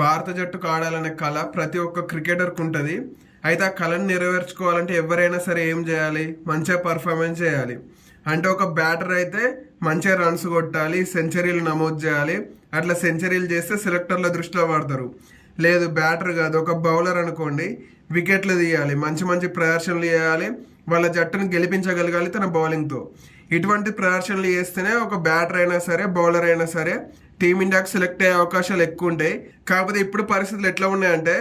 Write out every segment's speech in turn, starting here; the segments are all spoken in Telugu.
భారత జట్టుకు ఆడాలనే కళ ప్రతి ఒక్క క్రికెటర్కి ఉంటుంది. అయితే ఆ కళను నెరవేర్చుకోవాలంటే ఎవరైనా సరే ఏం చేయాలి? మంచిగా పర్ఫార్మెన్స్ చేయాలి. అంటే ఒక బ్యాటర్ అయితే మంచిగా రన్స్ కొట్టాలి సెంచరీలు నమోదు చేయాలి. అట్లా సెంచరీలు చేస్తే సెలెక్టర్ల దృష్టిలో పడతారు లేదు బ్యాటర్ కాదు. ఒక బౌలర్ అనుకోండి వికెట్లు తీయాలి. మంచి మంచి ప్రదర్శనలు చేయాలి. వాళ్ళ జట్టును గెలిపించగలగాలి తన బౌలింగ్తో ఇటువంటి ప్రదర్శనలు చేస్తేనే ఒక బ్యాటర్ అయినా సరే బౌలర్ అయినా సరే టీమిండియాకు సెలెక్ట్ అయ్యే అవకాశాలు ఎక్కువ ఉంటాయి. కాకపోతే ఇప్పుడు పరిస్థితులు ఎట్లా ఉన్నాయంటే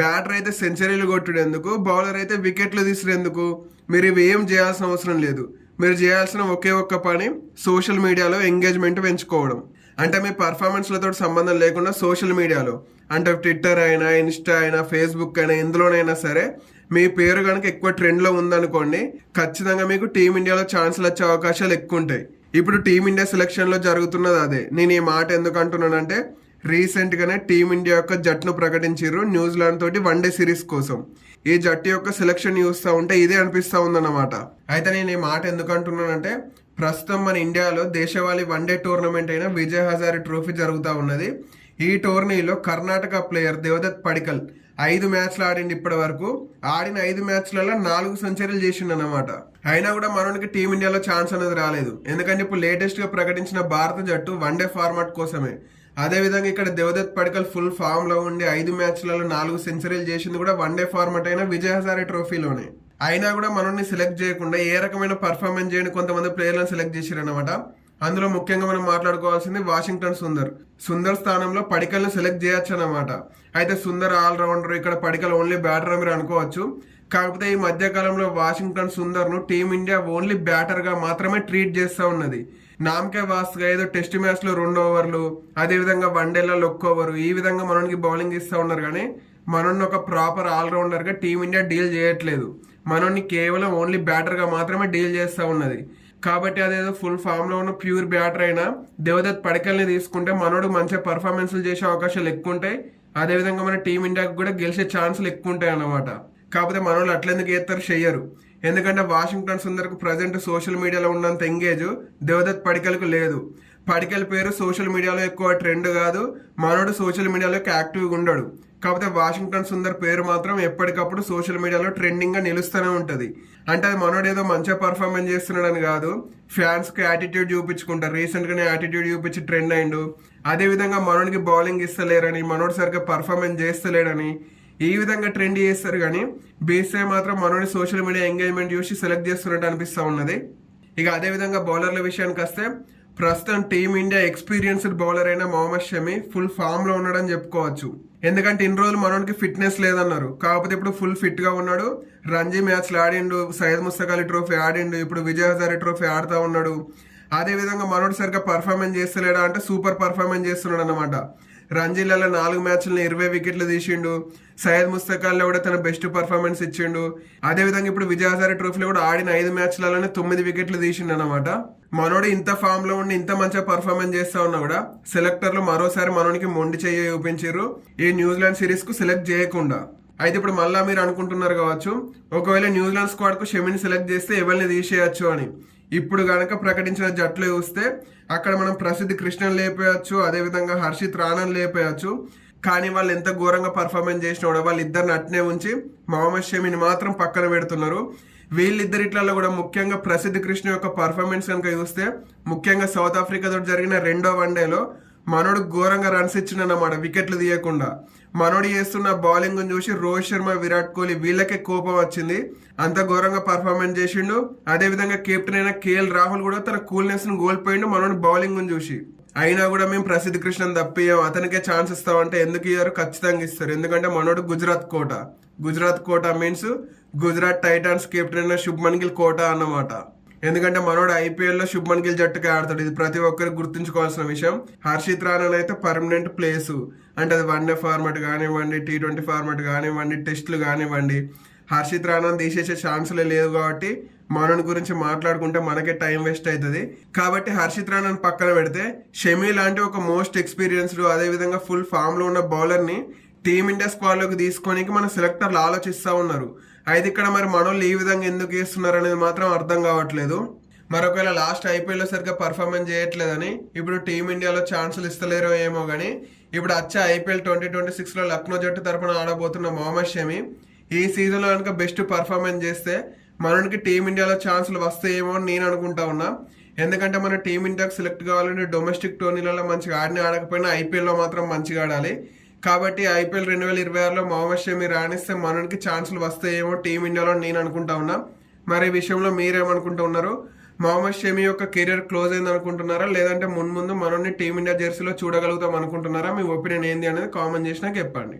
బ్యాటర్ అయితే సెంచరీలు కొట్టడేందుకు బౌలర్ అయితే వికెట్లు తీసినందుకు మీరు ఇవి ఏం చేయాల్సిన అవసరం లేదు. మీరు చేయాల్సిన ఒకే ఒక్క పని సోషల్ మీడియాలో ఎంగేజ్మెంట్ పెంచుకోవడం. అంటే మీ పర్ఫార్మెన్స్లతో సంబంధం లేకుండా సోషల్ మీడియాలో. అంటే ట్విట్టర్ అయినా ఇన్స్టా అయినా ఫేస్బుక్ అయినా ఎందులోనైనా సరే మీ పేరు కనుక ఎక్కువ ట్రెండ్లో ఉందనుకోండి ఖచ్చితంగా మీకు టీమిండియాలో ఛాన్సులు వచ్చే అవకాశాలు ఎక్కువ ఉంటాయి. ఇప్పుడు టీమిండియా సెలక్షన్లో జరుగుతున్నది అదే. నేను ఈ మాట ఎందుకు అంటున్నానంటే రీసెంట్గానే టీమిండియా యొక్క జట్టును ప్రకటించారు న్యూజిలాండ్ తోటి వన్ డే సిరీస్ కోసం. ఈ జట్టు యొక్క సెలక్షన్ చూస్తూ ఉంటే ఇదే అనిపిస్తూ ఉందన్నమాట. అయితే నేను ఈ మాట ఎందుకు అంటున్నానంటే ప్రస్తుతం మన ఇండియాలో దేశవాళీ వన్ డే టోర్నమెంట్ అయిన విజయ్ హజారి ట్రోఫీ జరుగుతూ ఉన్నది. ఈ టోర్నీలో కర్ణాటక ప్లేయర్ దేవదత్ పడికల్ ఐదు మ్యాచ్లు ఆడింది ఇప్పటి వరకు ఆడిన ఐదు మ్యాచ్లలో నాలుగు సెంచరీలు చేసిండు అనమాట అయినా కూడా మనోనికి టీమిండియాలో ఛాన్స్ అనేది రాలేదు. ఎందుకంటే ఇప్పుడు లేటెస్ట్గా ప్రకటించిన భారత జట్టు వన్ డే ఫార్మాట్ కోసమే. అదే విధంగా ఇక్కడ దేవదత్ పడికల్ ఫుల్ ఫామ్లో ఉండి ఐదు మ్యాచ్లలో నాలుగు సెంచరీలు చేసింది కూడా వన్ డే ఫార్మాట్ అయిన విజయ హజారే ట్రోఫీలోనే. అయినా కూడా మనల్ని సెలెక్ట్ చేయకుండా ఏ రకమైన పర్ఫార్మెన్స్ చేయని కొంతమంది ప్లేయర్లను సెలెక్ట్ చేశారనమాట అందులో ముఖ్యంగా మనం మాట్లాడుకోవాల్సింది వాషింగ్టన్ సుందర్. సుందర్ స్థానంలో పడికల్ని సెలెక్ట్ చేయొచ్చు అనమాట అయితే సుందర్ ఆల్రౌండర్ ఇక్కడ పడికల్ ఓన్లీ బ్యాటర్ మీరు అనుకోవచ్చు. కాకపోతే ఈ మధ్యకాలంలో వాషింగ్టన్ సుందర్ను టీమిండియా ఓన్లీ బ్యాటర్గా మాత్రమే ట్రీట్ చేస్తూ ఉన్నది. నామకే వాస్గా ఏదో టెస్ట్ మ్యాచ్లో రెండు ఓవర్లు అదేవిధంగా వన్డేలలో ఒక్క ఓవరు ఈ విధంగా మనకి బౌలింగ్ ఇస్తూ ఉన్నారు కానీ మనల్ని ఒక ప్రాపర్ ఆల్రౌండర్గా టీమిండియా డీల్ చేయట్లేదు. మనల్ని కేవలం ఓన్లీ బ్యాటర్గా మాత్రమే డీల్ చేస్తూ ఉన్నది. కాబట్టి అదేదో ఫుల్ ఫామ్లో ఉన్న ప్యూర్ బ్యాటర్ అయినా దేవదత్ పడకల్ని తీసుకుంటే మనోడు మంచిగా పర్ఫార్మెన్స్లు చేసే అవకాశాలు ఎక్కువ ఉంటాయి అదేవిధంగా మన టీమిండియాకి కూడా గెలిచే ఛాన్సులు ఎక్కువ ఉంటాయి అన్నమాట. కాకపోతే మనోళ్ళు అట్లెందుకు చేస్తారు? చెయ్యరు. ఎందుకంటే వాషింగ్టన్ సుందర్కు ప్రజెంట్ సోషల్ మీడియాలో ఉన్నంత ఎంగేజ్ దేవదత్ పడికలకు లేదు. పడికల పేరు సోషల్ మీడియాలో ఎక్కువ ట్రెండ్ కాదు. మనోడు సోషల్ మీడియాలో యాక్టివ్గా ఉండడు. కాకపోతే వాషింగ్టన్ సుందర్ పేరు మాత్రం ఎప్పటికప్పుడు సోషల్ మీడియాలో ట్రెండింగ్గా నిలుస్తూనే ఉంటది. అంటే అది మనోడు ఏదో మంచిగా పర్ఫార్మెన్స్ చేస్తున్నాడని కాదు. ఫ్యాన్స్కి యాటిట్యూడ్ చూపించుకుంటారు రీసెంట్ గానే యాటిట్యూడ్ చూపించి ట్రెండ్ అయిండు. అదే విధంగా మనోడికి బౌలింగ్ ఇస్తలేరని మనోడు సరిగ్గా పర్ఫార్మెన్స్ చేస్తలేడని ఈ విధంగా ట్రెండ్ చేస్తారు కానీ బీసీఐ మాత్రం మనోడి సోషల్ మీడియా ఎంగేజ్మెంట్ చూసి సెలెక్ట్ చేస్తున్నట్టు అనిపిస్తూ ఉన్నది. ఇక అదే విధంగా బౌలర్ల విషయానికి వస్తే ప్రస్తుతం టీమిండియా ఎక్స్పీరియన్స్డ్ బౌలర్ అయిన మొహమ్మద్ షమి ఫుల్ ఫామ్లో ఉన్నాడని చెప్పుకోవచ్చు. ఎందుకంటే ఇన్ని రోజులు మనోడికి ఫిట్నెస్ లేదన్నారు. కాకపోతే ఇప్పుడు ఫుల్ ఫిట్గా ఉన్నాడు. రంజీ మ్యాచ్లు ఆడిండు. సయ్యద్ ముస్తక్ అలీ ట్రోఫీ ఆడిండు. ఇప్పుడు విజయ్ హజారే ట్రోఫీ ఆడుతూ ఉన్నాడు. అదే విధంగా మనోడు సరిగ్గా పర్ఫార్మెన్స్ చేస్తలేడా అంటే సూపర్ పర్ఫార్మెన్స్ చేస్తున్నాడు అనమాట రంజీలలో నాలుగు మ్యాచ్లను ఇరవై వికెట్లు తీసిండు. సయ్యద్ ముస్తకాల్లో కూడా తన బెస్ట్ పర్ఫార్మెన్స్ ఇచ్చిండు. అదే విధంగా ఇప్పుడు విజయసారి ట్రోఫీలో కూడా ఆడిన ఐదు మ్యాచ్లలోనే తొమ్మిది వికెట్లు తీసిండు అనమాట మనోడు ఇంత ఫామ్లో ఉండి ఇంత మంచిగా పర్ఫార్మెన్స్ చేస్తా ఉన్నా కూడా సెలెక్టర్లు మరోసారి మనోనికి మొండి చేయ చూపించారు ఈ న్యూజిలాండ్ సిరీస్కు సెలెక్ట్ చేయకుండా. అయితే ఇప్పుడు మళ్ళా మీరు అనుకుంటున్నారు కావచ్చు ఒకవేళ న్యూజిలాండ్ స్క్వాడ్కు షమిని సెలెక్ట్ చేస్తే ఎవరిని తీసేయచ్చు అని. ఇప్పుడు కనుక ప్రకటించిన జట్లు చూస్తే అక్కడ మనం ప్రసిద్ధి కృష్ణన్ లేపేయచ్చు అదేవిధంగా హర్షిత్ రాణన్ లేపేయచ్చు. కానీ వాళ్ళు ఎంత ఘోరంగా పర్ఫార్మెన్స్ చేసినా కూడా వాళ్ళు ఇద్దరిని అట్నే ఉంచి మొహమ్మద్ షమిని మాత్రం పక్కన పెడుతున్నారు. వీళ్ళిద్దరిట్లలో కూడా ముఖ్యంగా ప్రసిద్ధి కృష్ణ యొక్క పర్ఫార్మెన్స్ కనుక చూస్తే ముఖ్యంగా సౌత్ ఆఫ్రికాతో జరిగిన రెండో వన్డేలో మనోడు ఘోరంగా రన్స్ ఇచ్చిండన్నమాట వికెట్లు తీయకుండా. మనోడు చేస్తున్న బౌలింగ్ చూసి రోహిత్ శర్మ విరాట్ కోహ్లీ వీళ్ళకే కోపం వచ్చింది. అంత ఘోరంగా పర్ఫార్మెన్స్ చేసిండు. అదే విధంగా కెప్టెన్ అయిన కేఎల్ రాహుల్ కూడా తన కూల్నెస్ను కోల్పోయిండు మనోడు బౌలింగ్ చూసి. అయినా కూడా మేము ప్రసిద్ధ కృష్ణన్ తప్పియం అతనికే ఛాన్స్ ఇస్తామంటే ఎందుకు ఇయ్యారు? ఖచ్చితంగా ఇస్తారు. ఎందుకంటే మనోడు Gujarat quota. Gujarat quota means Gujarat Titans captain అయిన శుభ్మన్ గిల్ కోట అన్నమాట. ఎందుకంటే మనోడు ఐపీఎల్లో శుభ్మన్ గిల్ జట్టుకి ఆడతాడు. ఇది ప్రతి ఒక్కరికి గుర్తుంచుకోవాల్సిన విషయం. హర్షిత్ రాణన్ అయితే పర్మనెంట్ ప్లేస్ అంటే అది వన్ డే ఫార్మాట్ కానివ్వండి టీ ట్వంటీ ఫార్మాట్ కానివ్వండి టెస్ట్లు కానివ్వండి. హర్షిత్ రాణన్ తీసేసే ఛాన్సులే లేవు కాబట్టి మనని గురించి మాట్లాడుకుంటే మనకే టైం వేస్ట్ అవుతుంది. కాబట్టి హర్షిత్ రాణన్ పక్కన పెడితే షమీ లాంటి ఒక మోస్ట్ ఎక్స్పీరియన్స్డ్ అదేవిధంగా ఫుల్ ఫామ్లో ఉన్న బౌలర్ని టీమిండియా స్క్వాడ్లోకి తీసుకోనికి మన సెలెక్టర్లు ఆలోచిస్తూ ఉన్నారు. అయితే ఇక్కడ మరి మనోళ్ళు ఈ విధంగా ఎందుకు చేస్తున్నారు అనేది మాత్రం అర్థం కావట్లేదు. మరొకవేళ లాస్ట్ ఐపీఎల్లో సరిగ్గా పర్ఫార్మెన్స్ చేయట్లేదని ఇప్పుడు టీమిండియాలో ఛాన్సులు ఇస్తలేరో ఏమో కానీ ఇప్పుడు వచ్చే ఐపీఎల్ ట్వంటీ ట్వంటీ సిక్స్లో లక్నో జట్టు తరపున ఆడబోతున్న మొహమ్మద్ షమి ఈ సీజన్లో కనుక బెస్ట్ పర్ఫార్మెన్స్ చేస్తే మనకి టీమిండియాలో ఛాన్సులు వస్తాయేమో అని నేను అనుకుంటా ఉన్నా. ఎందుకంటే మన టీమిండియాకి సెలెక్ట్ కావాలంటే డొమెస్టిక్ టోర్నీలలో మంచిగా ఆడిన ఆడకపోయినా ఐపీఎల్లో మాత్రం మంచిగా ఆడాలి. కాబట్టి ఐపీఎల్ రెండు వేల ఇరవై ఆరులో మహమ్మద్ షమి రాణిస్తే మనకి ఛాన్సులు వస్తాయేమో టీమిండియాలో నేను అనుకుంటా ఉన్నా. మరి ఈ విషయంలో మీరేమనుకుంటూ ఉన్నారు? మహమ్మద్ షమి యొక్క కెరీర్ క్లోజ్ అయింది అనుకుంటున్నారా? లేదంటే మున్ముందు మనల్ని టీమిండియా జెర్సీలో చూడగలుగుతాం అనుకుంటున్నారా? మీ ఒపీనియన్ ఏంది అనేది కామెంట్ చేసినా చెప్పండి.